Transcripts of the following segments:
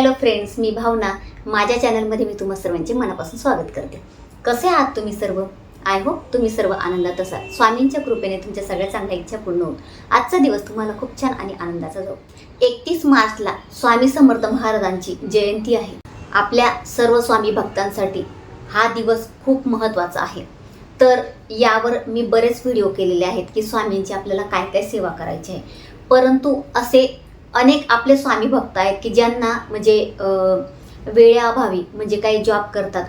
Hello friends मी भावना. माझ्या चॅनलमध्ये मी तुम्हा सर्वांचे मनापासून स्वागत करते. कसे आहात तुम्ही सर्व? आय होप तुम्ही सर्व आनंदात असाल. स्वामींच्या कृपेने तुमच्या सगळ्या चांगल्या इच्छा पूर्ण होत आजचा दिवस तुम्हाला खूप छान आणि आनंदाचा जाऊ. एकतीस मार्चला स्वामी समर्थ महाराजांची जयंती आहे. आपल्या सर्व स्वामी भक्तांसाठी हा दिवस खूप महत्त्वाचा आहे. तर यावर मी बरेच व्हिडिओ केलेले आहेत की स्वामींची आपल्याला काय काय सेवा करायची आहे. परंतु असे अनेक आपले स्वामी भक्त आहेत की ज्यांना म्हणजे वेळेअभावी म्हणजे काही जॉब करतात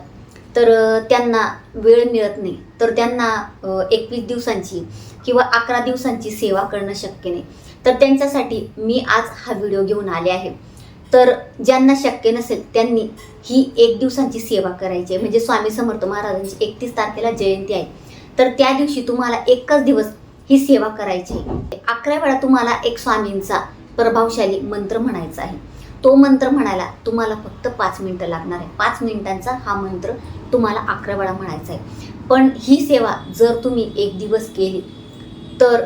तर त्यांना वेळ मिळत नाही. तर त्यांना एकवीस दिवसांची किंवा अकरा दिवसांची सेवा करणं शक्य नाही. तर त्यांच्यासाठी मी आज हा व्हिडिओ घेऊन आले आहे. तर ज्यांना शक्य नसेल त्यांनी ही एक दिवसांची सेवा करायची आहे. म्हणजे स्वामी समर्थ महाराजांची एकतीस तारखेला जयंती आहे. तर त्या दिवशी तुम्हाला एकच दिवस ही सेवा करायची आहे. अकरा वेळा तुम्हाला एक स्वामींचा प्रभावशाली मंत्र म्हणायचा आहे. तो मंत्र म्हणायला तुम्हाला फक्त पाच मिनटं लागणार आहे. पाच मिनिटांचा हा मंत्र तुम्हाला अकरा वेळा म्हणायचा आहे. पण ही सेवा जर तुम्ही एक दिवस केली तर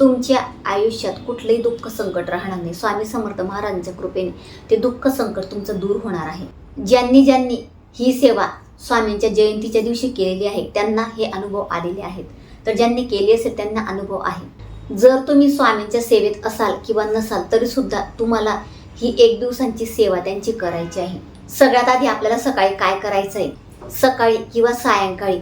तुमच्या आयुष्यात कुठलंही दुःख संकट राहणार नाही. स्वामी समर्थ महाराजांच्या कृपेने ते दुःख संकट तुमचं दूर होणार आहे. ज्यांनी ज्यांनी ही सेवा स्वामींच्या जयंतीच्या दिवशी केलेली आहे त्यांना हे अनुभव आलेले आहेत. तर ज्यांनी केली असेल त्यांना अनुभव आहे. जर तुम्ही स्वामींच्या सेवेत असाल किंवा नसाल तरी सुद्धा तुम्हाला ही एक दिवसांची सेवा त्यांची करायची आहे. सगळ्यात आधी आपल्याला सकाळी काय करायचं आहे सकाळी किंवा सायंकाळी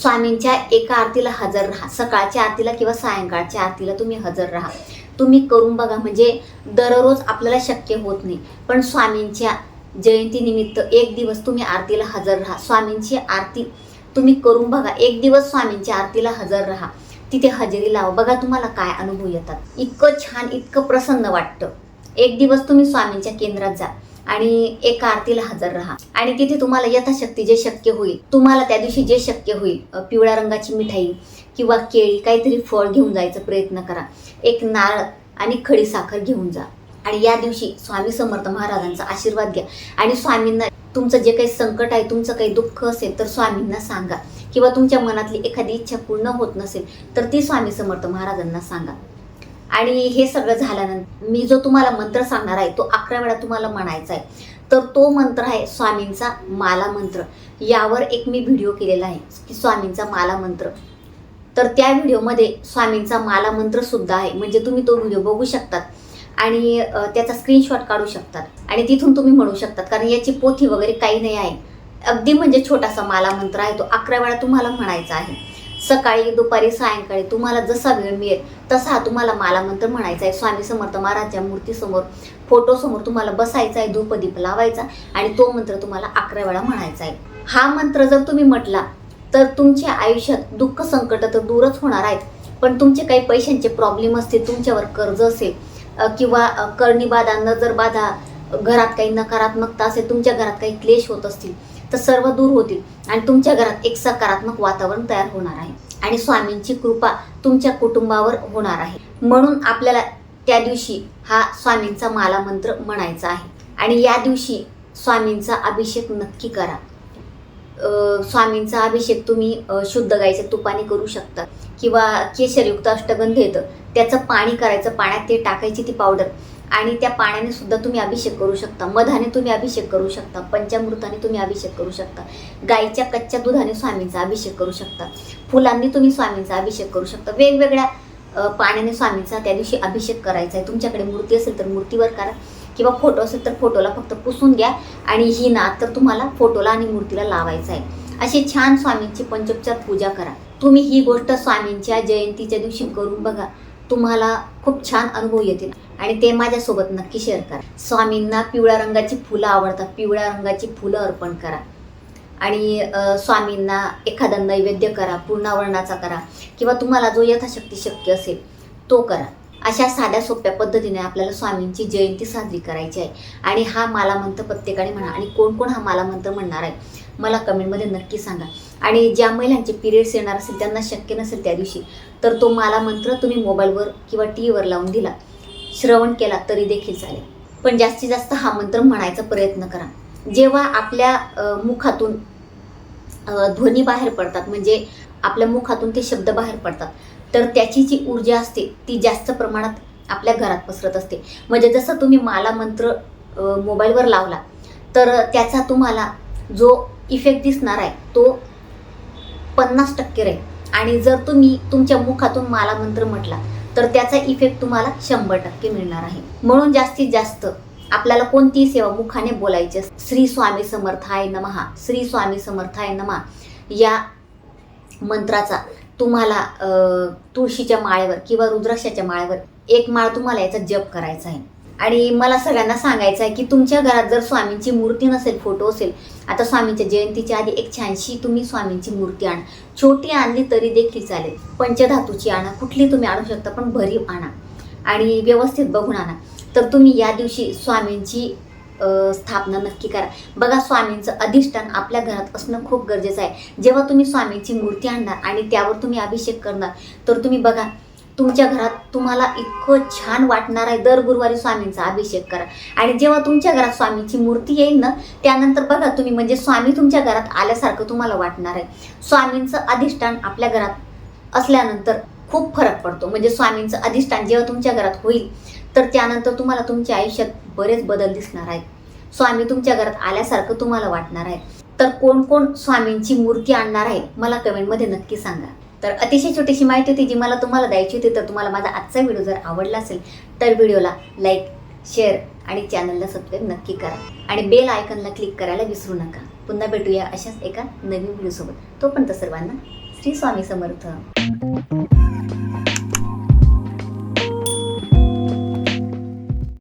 स्वामींच्या एका आरतीला हजर राहा. सकाळच्या आरतीला किंवा सायंकाळच्या आरतीला तुम्ही हजर राहा. तुम्ही करून बघा म्हणजे दररोज आपल्याला शक्य होत नाही. पण स्वामींच्या जयंतीनिमित्त एक दिवस तुम्ही आरतीला हजर राहा. स्वामींची आरती तुम्ही करून बघा. एक दिवस स्वामींच्या आरतीला हजर राहा. तिथे हजेरी लावा. बघा तुम्हाला काय अनुभव येतात. इतकं छान इतकं प्रसन्न वाटतं. एक दिवस तुम्ही स्वामींच्या केंद्रात जा आणि एका आरतीला हजर राहा. आणि तिथे तुम्हाला यथाशक्ती जे शक्य होईल तुम्हाला त्या दिवशी जे शक्य होईल पिवळ्या रंगाची मिठाई किंवा केळी काहीतरी फळ घेऊन जायचा प्रयत्न करा. एक नारळ आणि खडी साखर घेऊन जा. आणि या दिवशी स्वामी समर्थ महाराजांचा आशीर्वाद घ्या. आणि स्वामींना तुमचं जे काही संकट आहे तुमचं काही दुःख असेल तर स्वामींना सांगा. किंवा तुमच्या मनातली एखादी इच्छा पूर्ण होत नसेल तर ती स्वामी समर्थ महाराजांना सांगा. आणि हे सगळं झाल्यानंतर मी जो तुम्हाला मंत्र सांगणार आहे तो अकरा वेळा तुम्हाला म्हणायचा आहे तर तो मंत्र आहे स्वामींचा माला मंत्र. यावर एक मी व्हिडिओ केलेला आहे की स्वामींचा माला मंत्र. तर त्या व्हिडिओमध्ये स्वामींचा माला मंत्र सुद्धा आहे म्हणजे तुम्ही तो व्हिडिओ बघू शकतात. आणि त्याचा स्क्रीनशॉट काढू शकतात. आणि तिथून तुम्ही म्हणू शकतात कारण याची पोथी वगैरे काही नाही आहे. अगदी म्हणजे छोटासा माला मंत्र आहे तो अकरा वेळा तुम्हाला म्हणायचा आहे. सकाळी दुपारी सायंकाळी तुम्हाला जसा वेळ मिळेल तसा हा तुम्हाला माला मंत्र म्हणायचा आहे. स्वामी समर्थ महाराजच्या मूर्तीसमोर फोटोसमोर तुम्हाला बसायचा आहे धूपदीप लावायचा आणि तो मंत्र तुम्हाला अकरा वेळा म्हणायचा आहे. हा मंत्र जर तुम्ही म्हटला तर तुमच्या आयुष्यात दुःख संकट तर दूरच होणार आहेत. पण तुमचे काही पैशांचे प्रॉब्लेम असतील तुमच्यावर कर्ज असेल किंवा कर्णीबाधा करणी बाधा नजर बाधा घरात काही नकारात्मकता असेल तुमच्या घरात काही क्लेश होत असतील तर सर्व दूर होतील. आणि तुमच्या घरात एक सकारात्मक वातावरण तयार होणार आहे. आणि स्वामींची कृपा तुमच्या कुटुंबावर होणार आहे. म्हणून आपल्याला त्या दिवशी हा स्वामींचा माला मंत्र म्हणायचा आहे. आणि या दिवशी स्वामींचा अभिषेक नक्की करा. स्वामींचा अभिषेक तुम्ही शुद्ध गाईच्या तुपाने करू शकता. किंवा केशरयुक्त अष्टगंध येतं. त्याचं पाणी करायचं पाण्यात ते टाकायची ती पावडर. आणि त्या पाण्याने सुद्धा तुम्ही अभिषेक करू शकता. मधाने तुम्ही अभिषेक करू शकता. पंचामृताने तुम्ही अभिषेक करू शकता. गाईच्या कच्च्या दुधाने स्वामींचा अभिषेक करू शकता. फुलांनी तुम्ही स्वामींचा अभिषेक करू शकता. वेगवेगळ्या पाण्याने स्वामींचा त्या दिवशी अभिषेक करायचा आहे. तुमच्याकडे मूर्ती असेल तर मूर्तीवर करा किंवा फोटो असेल तर फोटोला फक्त पुसून घ्या आणि ही नात तर तुम्हाला फोटोला आणि मूर्तीला लावायचा आहे. अशी छान स्वामींची पंचोपचार पूजा करा. तुम्ही ही गोष्ट स्वामींच्या जयंतीच्या दिवशी करून बघा. तुम्हाला खूप छान अनुभव येतील. आणि ते माझ्यासोबत नक्की शेअर करा. स्वामींना पिवळ्या रंगाची फुलं आवडतात. पिवळ्या रंगाची फुलं अर्पण करा. आणि स्वामींना एखादा नैवेद्य करा पूर्णावरणाचा करा किंवा तुम्हाला जो यथाशक्ती शक्य असेल तो करा. अशा साध्या सोप्या पद्धतीने आपल्याला स्वामींची जयंती साजरी करायची आहे. आणि हा माला मंत्र प्रत्येकाने म्हणा आणि कोण कोण हा माला मंत्र म्हणणार आहे मला कमेंटमध्ये नक्की सांगा. आणि ज्या महिलांचे पिरियड्स येणार असेल त्यांना शक्य नसेल त्या दिवशी तर तो माला मंत्र तुम्ही मोबाईलवर किंवा टी व्हीवर लावून दिला. श्रवण केला तरी देखील चालेल. पण जास्तीत जास्त हा मंत्र म्हणायचा प्रयत्न करा. जेव्हा आपल्या मुखातून ध्वनी बाहेर पडतात म्हणजे आपल्या मुखातून ते शब्द बाहेर पडतात तर त्याची जी ऊर्जा असते ती जास्त प्रमाणात आपल्या घरात पसरत असते. म्हणजे जसं तुम्ही माला मंत्र मोबाईलवर लावला तर त्याचा तुम्हाला जो इफेक्ट दिसणार आहे तो पन्नास टक्के राहील. आणि जर तुम्ही तुमच्या मुखातून माला मंत्र म्हटला तर त्याचा इफेक्ट तुम्हाला शंभर टक्के मिळणार आहे. म्हणून जास्तीत जास्त आपल्याला कोणतीही सेवा मुखाने बोलायची श्री स्वामी समर्थाय नमहा श्री स्वामी समर्थाय नमहा या मंत्राचा तुम्हाला तुळशीच्या माळेवर किंवा रुद्राक्षाच्या माळेवर एक माळ तुम्हाला याचा जप करायचा आहे. आणि मला सगळ्यांना सांगायचं आहे की तुमच्या घरात जर स्वामींची मूर्ती नसेल फोटो असेल आता स्वामींच्या जयंतीच्या आधी एक छानशी तुम्ही स्वामींची मूर्ती आणा. छोटी आणली तरी देखील चालेल. पंचधातूची आणा कुठली तुम्ही आणू शकता पण भरीव आणा. आणि व्यवस्थित बघून आणा. तर तुम्ही या दिवशी स्वामींची स्थापना नक्की करा. बघा स्वामींचं अधिष्ठान आपल्या घरात असणं खूप गरजेचं आहे. जेव्हा तुम्ही स्वामींची मूर्ती आणणार आणि त्यावर तुम्ही अभिषेक करणार तर तुम्ही बघा तुमच्या घरात तुम्हाला इतकं छान वाटणार आहे. दर गुरुवारी स्वामींचा अभिषेक करा. आणि जेव्हा तुमच्या घरात स्वामींची मूर्ती येईल ना त्यानंतर बघा तुम्ही म्हणजे स्वामी तुमच्या घरात आल्यासारखं तुम्हाला वाटणार आहे. स्वामींचं अधिष्ठान आपल्या घरात असल्यानंतर खूप फरक पडतो. म्हणजे स्वामींचं अधिष्ठान जेव्हा तुमच्या घरात होईल तर त्यानंतर तुम्हाला तुमच्या आयुष्यात बरेच बदल दिसणार आहेत स्वामी तुमच्या घरात आल्यासारखं तुम्हाला वाटणार आहे. तर कोण कोण स्वामींची मूर्ती आणणार आहे मला कमेंटमध्ये नक्की सांगा. तर अतिशय छोटीशी माहिती होती जी मला तुम्हाला द्यायची होती तर तुम्हाला माझा आजचा व्हिडिओ जर आवडला असेल तर व्हिडिओला लाईक शेअर आणि चॅनलला सबस्क्राईब नक्की करा. आणि बेल आयकनला क्लिक करायला विसरू नका. पुन्हा भेटूया अशाच एका नवीन व्हिडिओसोबत. तोपर्यंत सर्वांना श्री स्वामी समर्थ.